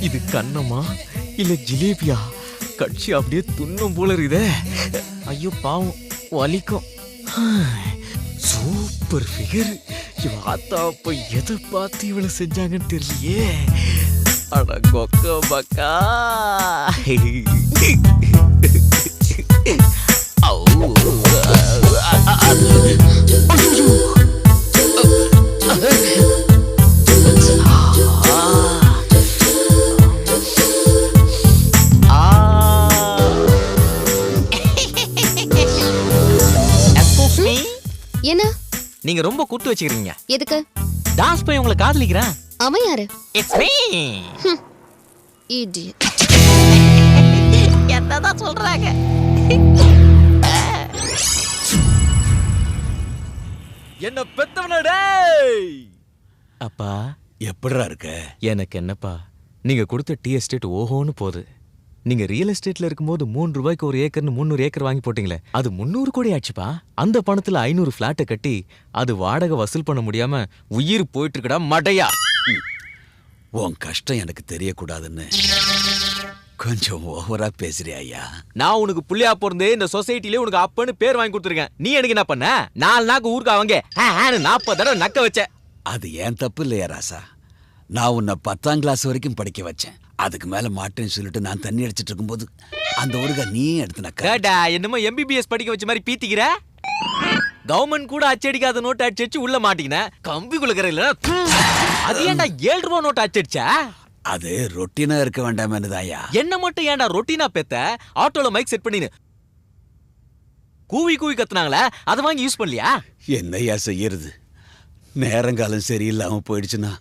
இது கண்ணமா இல்ல ஜிலேபியா? கட்சி அப்படியே துண்ணும் போல இருக்குதே. ஐயோ பாவம் வலிக்கும். சூப்பர் ஃபிகர் இவ ஆத்தா அப்ப எதை பார்த்து இவளை செஞ்சாங்கன்னு தெரியலையே. அட கொக்க பக்கா. Me? என்ன? நீங்க ரொம்ப குட்டு வச்சுக்கிறீங்க. எதுக்கு? டான்ஸ் போய் உங்களை காதலிக்கிறேன். அவன் யாரு? இட்ஸ் மீ இடியட் என்னதான் சொல்றாங்க? என்ன பெத்தவனடே அப்பா எப்படிடா இருக்க? எனக்கு என்னப்பா? நீங்க கொடுத்த டீ எஸ்டேட் ஓஹோன்னு போகுது. நீங்க ரியல் எஸ்டேட்ல இருக்கும்போது மூணு ரூபாய்க்கு ஒரு ஏக்கர்னு முந்நூறு ஏக்கர் வாங்கி போட்டீங்களே அது முந்நூறு கோடி ஆச்சுப்பா. அந்த பணத்துல ஐநூறு பிளாட்டை கட்டி அது வாடகை வசூல் பண்ண முடியாம உயிர் போயிட்டு இருக்கடா மடையா. உன் கஷ்டம் எனக்கு தெரியக்கூடாதுன்னு கொஞ்சம் ஓவரா பேசுறியா ஐயா? நான் உனக்கு புள்ளையா பிறந்து இந்த சொசைட்டிலே உனக்கு அப்பன்னு பேர் வாங்கி கொடுத்துருக்கேன். நீ எனக்கு என்ன பண்ண? நாலு நாக்கு ஊருக்கு அவங்க நாற்பது தடவை நக்க வச்ச அது ஏன் தப்பு இல்லையா ராசா? நான் உன்னை பத்தாம் கிளாஸ் வரைக்கும் படிக்க வச்சேன். அதுக்கு மேல மாட்டேன்னு சொல்லிட்டு நான் தண்ணி அடிச்சிட்டு இருக்கும்போது அந்த ஊருகா நீ எடுத்து நக்க கேட்டா என்னமோ எம்பிபிஎஸ் படிக்க வச்ச மாதிரி பீத்திக்கிற? கவர்மெண்ட் கூட அச்சடிக்காத நோட்டு அடிச்சு உள்ள மாட்டீங்கன கம்பி குளுக்கிற இல்ல அது ஏன்டா ஏழு ரூபா நோட்டு அச்சடிச்சா அது ரொட்டீனா இருக்க வேண்டாமேனு தாயா என்ன மட்டும் ஏன்டா ரொட்டீனா பெத்த? ஆட்டோல மைக் செட் பண்ணினு கூவி கூவி கத்துனாங்களே அதை வாங்கி யூஸ் பண்ணலையா? என்னையா செய்யறது? நேரங்காலம் சரியில்லாம போயிடுச்சுன்னா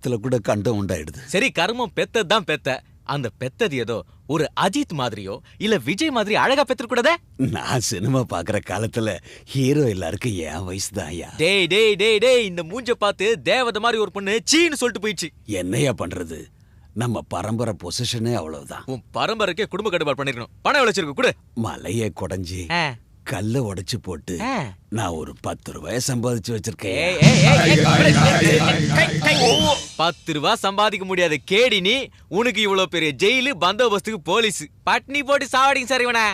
இதுல கூட கண்டம் உண்டாயிடுது. சரி கர்மம் பெத்தது தான் பெத்த. அந்த பெத்தது ஏதோ ஒரு அஜித் மாதிரியோ இல்ல விஜய் மாதிரி அழகா பெத்துற கூடாதே? நான் சினிமா பாக்குற காலத்துல ஹீரோ எல்லாருக்கும் என் வயசு தாயா டேய் டேய் டேய் டேய் இந்த மூஞ்ச பார்த்து தேவதை மாதிரி ஒரு பொண்ணு சீன்னு சொல்லிட்டு போயிடுச்சு. என்னையா பண்றது? நம்ம பரம்பரை பொசிஷனே அவ்வளவுதான். உன் பரம்பரைக்கே குடும்ப கட்டுப்பாடு பண்ணிருக்கணும். பணம் விளைச்சிருக்கு கொடு. மலையை குடைஞ்சி. கல்ல உடைச்சு போட்டு. நான் ஒரு பத்து ரூபாய சம்பாதிச்சு வச்சிருக்கேன். பத்து ரூபா சம்பாதிக்க முடியாத கேடி நீ. உனக்கு இவ்வளவு பெரிய ஜெயிலு பந்தோபஸ்துக்கு போலீஸ். பட்னி போட்டு சாவடிங்க சார் இவனை.